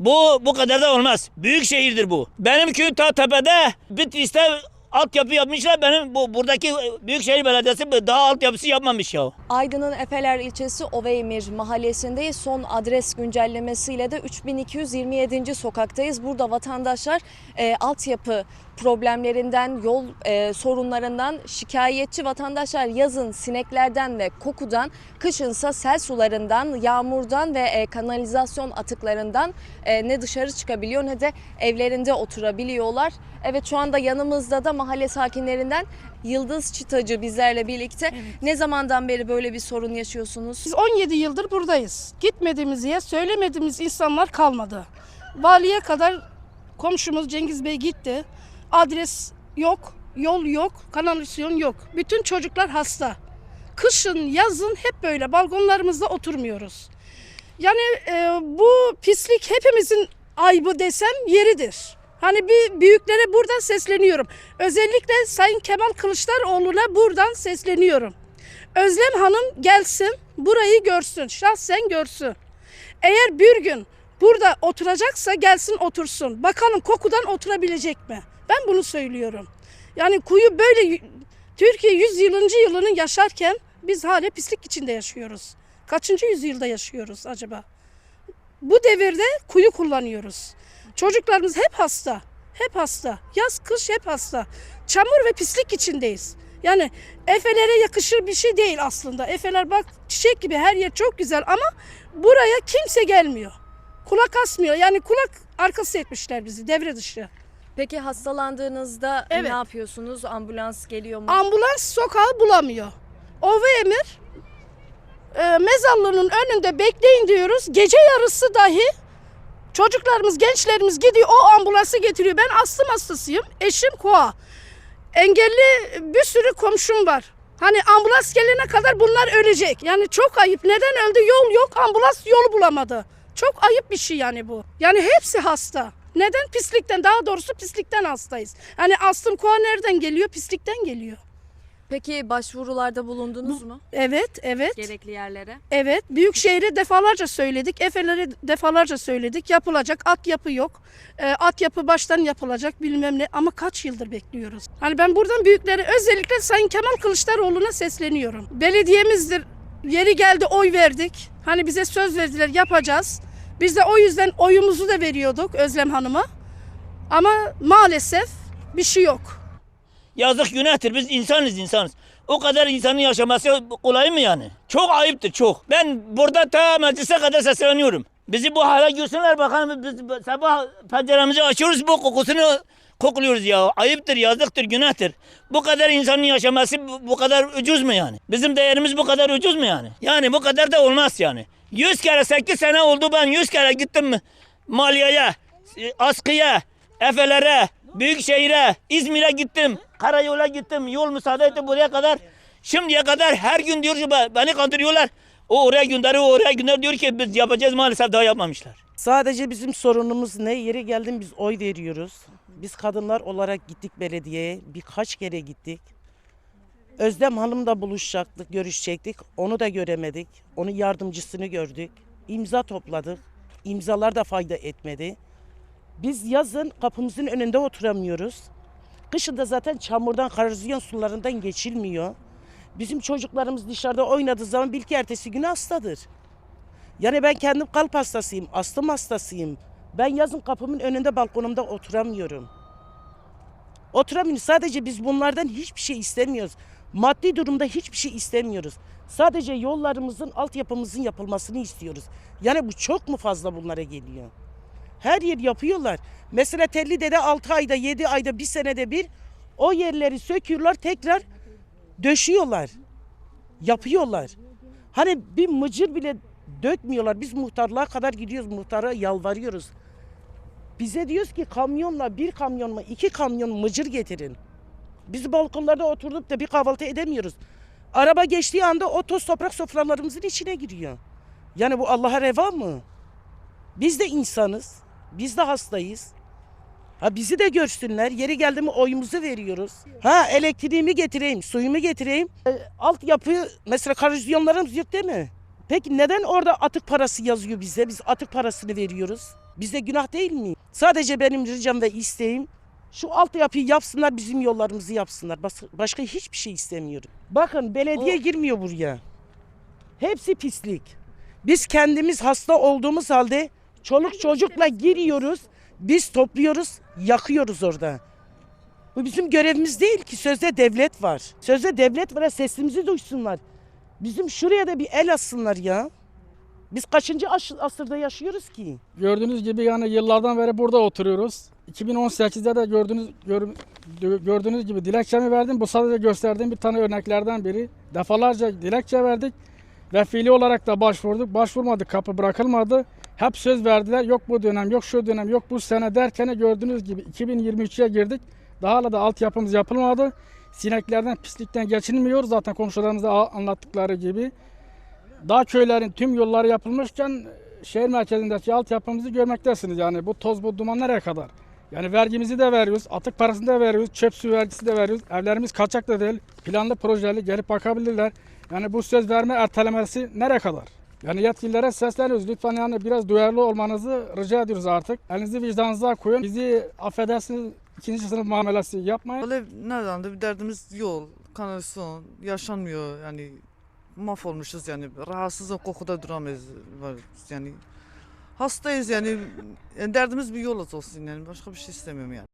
Bu bu kadar da olmaz. Büyük şehirdir bu. Benim köyüm ta tepede Bitlis'te altyapı yapmışlar. Benim bu buradaki Büyükşehir Belediyesi daha altyapısı yapmamış ya. Aydın'ın Efeler ilçesi Oveymir mahallesindeyiz. Son adres güncellemesiyle de 3227. sokaktayız. Burada vatandaşlar e, altyapı problemlerinden, yol e, sorunlarından şikayetçi vatandaşlar yazın sineklerden ve kokudan, kışınsa sel sularından, yağmurdan ve e, kanalizasyon atıklarından e, ne dışarı çıkabiliyor ne de evlerinde oturabiliyorlar. Evet şu anda yanımızda da mahalle sakinlerinden Yıldız Çıtacı bizlerle birlikte. Ne zamandan beri böyle bir sorun yaşıyorsunuz? Biz 17 yıldır buradayız. Gitmediğimiz yer, söylemediğimiz insanlar kalmadı. Valiye kadar komşumuz Cengiz Bey gitti. Adres yok, yol yok, kanalizasyon yok. Bütün çocuklar hasta. Kışın, yazın hep böyle balkonlarımızda oturmuyoruz. Yani e, bu pislik hepimizin ayıbı desem yeridir. Hani bir büyüklere buradan sesleniyorum. Özellikle Sayın Kemal Kılıçdaroğlu'na buradan sesleniyorum. Özlem Hanım gelsin, burayı görsün, şahsen görsün. Eğer bir gün burada oturacaksa gelsin otursun. Bakalım kokudan oturabilecek mi? Ben bunu söylüyorum. Yani kuyu böyle Türkiye 100 yılıncı yılını yaşarken biz hala pislik içinde yaşıyoruz. Kaçıncı yüzyılda yaşıyoruz acaba? Bu devirde kuyu kullanıyoruz. Çocuklarımız hep hasta. Hep hasta. Yaz kış hep hasta. Çamur ve pislik içindeyiz. Yani Efelere yakışır bir şey değil aslında. Efeler bak çiçek gibi her yer çok güzel ama buraya kimse gelmiyor. Kulak asmıyor. Yani kulak arkası etmişler bizi devre dışı. Peki hastalandığınızda Evet. ne yapıyorsunuz? Ambulans geliyor mu? Ambulans sokağı bulamıyor. Ova Emir e, mezarlığının önünde bekleyin diyoruz. Gece yarısı dahi çocuklarımız, gençlerimiz gidiyor o ambulansı getiriyor. Ben astım hastasıyım. Eşim koa. Engelli bir sürü komşum var. Hani ambulans gelene kadar bunlar ölecek. Yani çok ayıp. Neden öldü? Yol yok. Ambulans yolu bulamadı. Çok ayıp bir şey yani bu. Yani hepsi hasta. Neden? Pislikten. Daha doğrusu pislikten hastayız. Hani astım koa nereden geliyor? Pislikten geliyor. Peki başvurularda bulundunuz mu? Evet, evet. Gerekli yerlere. Evet, Büyükşehir'e defalarca söyledik, Efe'lere defalarca söyledik. Yapılacak, altyapı yok. E, altyapı baştan yapılacak bilmem ne ama kaç yıldır bekliyoruz. Hani ben buradan büyüklere özellikle Sayın Kemal Kılıçdaroğlu'na sesleniyorum. Belediyemizdir, yeri geldi oy verdik. Hani bize söz verdiler yapacağız. Biz de o yüzden oyumuzu da veriyorduk Özlem Hanım'a. Ama maalesef bir şey yok. Yazık günahtır. Biz insanız insanız. O kadar insanın yaşaması kolay mı yani? Çok ayıptır çok. Ben burada ta meclise kadar sesleniyorum. Bizi bu hale görsünler bakalım biz sabah penceremizi açıyoruz bu kokusunu kokluyoruz ya. Ayıptır, yazıktır, günahtır. Bu kadar insanın yaşaması bu, kadar ucuz mu yani? Bizim değerimiz bu kadar ucuz mu yani? Yani bu kadar da olmaz yani. 100 kere 8 sene oldu ben 100 kere gittim maliyeye, askıya, efelere, büyükşehire, İzmir'e gittim. Karayol'a gittim. Yol müsaade etti buraya kadar. Şimdiye kadar her gün diyor ki "Be- beni kandırıyorlar. O oraya gönderiyor, oraya gönderiyor diyor ki biz yapacağız maalesef daha yapmamışlar. Sadece bizim sorunumuz ne? Yeri geldim biz oy veriyoruz. Biz kadınlar olarak gittik belediyeye. Birkaç kere gittik. Özlem Hanım'la buluşacaktık, görüşecektik. Onu da göremedik. Onun yardımcısını gördük. İmza topladık. İmzalar da fayda etmedi. Biz yazın kapımızın önünde oturamıyoruz. Kışın da zaten çamurdan, kanalizasyon sularından geçilmiyor. Bizim çocuklarımız dışarıda oynadığı zaman bil ki ertesi günü hastadır. Yani ben kendim kalp hastasıyım, astım hastasıyım. Ben yazın kapımın önünde balkonumda oturamıyorum. Oturamıyorum. Sadece biz bunlardan hiçbir şey istemiyoruz. Maddi durumda hiçbir şey istemiyoruz. Sadece yollarımızın, altyapımızın yapılmasını istiyoruz. Yani bu çok mu fazla bunlara geliyor? Her yer yapıyorlar. Mesela Tellide'de 6 ayda, 7 ayda, bir senede bir o yerleri söküyorlar, tekrar döşüyorlar. Yapıyorlar. Hani bir mıcır bile dökmüyorlar. Biz muhtarlığa kadar gidiyoruz. Muhtara yalvarıyoruz. Bize diyoruz ki kamyonla bir kamyon mu iki kamyon mıcır getirin. Biz balkonlarda oturduk da bir kahvaltı edemiyoruz. Araba geçtiği anda o toz toprak sofralarımızın içine giriyor. Yani bu Allah'a reva mı? Biz de insanız. Biz de hastayız. Ha bizi de görsünler. Yeri geldi mi oyumuzu veriyoruz. Ha elektriğimi getireyim, suyumu getireyim. E, altyapı mesela kanalizasyonlarımız yok değil mi? Peki neden orada atık parası yazıyor bize? Biz atık parasını veriyoruz. Bize günah değil mi? Sadece benim ricam ve isteğim şu altyapıyı yapsınlar bizim yollarımızı yapsınlar. Bas- Başka hiçbir şey istemiyorum. Bakın belediye O- girmiyor buraya. Hepsi pislik. Biz kendimiz hasta olduğumuz halde çoluk çocukla giriyoruz. Biz topluyoruz, yakıyoruz orada. Bu bizim görevimiz değil ki. Sözde devlet var. Sözde devlet var. Sesimizi duysunlar. Bizim şuraya da bir el atsınlar ya. Biz kaçıncı asırda yaşıyoruz ki? Gördüğünüz gibi yani yıllardan beri burada oturuyoruz. 2018'de de gördüğünüz gör- gördüğünüz gibi dilekçemi verdim. Bu sadece gösterdiğim bir tane örneklerden biri. Defalarca dilekçe verdik ve fiili olarak da başvurduk. Başvurmadık, kapı bırakılmadı. Hep söz verdiler. Yok bu dönem, yok şu dönem, yok bu sene derken gördüğünüz gibi 2023'e girdik. Daha hala da altyapımız yapılmadı. Sineklerden, pislikten geçinmiyor. Zaten komşularımıza anlattıkları gibi. Dağ köylerin tüm yolları yapılmışken şehir merkezindeki altyapımızı görmektesiniz. Yani bu toz bu duman nereye kadar? Yani vergimizi de veriyoruz, atık parasını da veriyoruz, çöp su vergisi de veriyoruz. Evlerimiz kaçak da değil, planlı projeli gelip bakabilirler. Yani bu söz verme ertelemesi nereye kadar? Yani yetkililere sesleniyoruz. Lütfen yani biraz duyarlı olmanızı rica ediyoruz artık. Elinizi vicdanınıza koyun. Bizi affedersiniz ikinci sınıf muamelesi yapmayın. Öyle nereden de bir derdimiz yol, kanalizasyon yaşanmıyor yani mahvolmuşuz yani rahatsız o kokuda duramayız var yani hastayız yani, derdimiz bir yol olsun yani başka bir şey istemiyorum yani.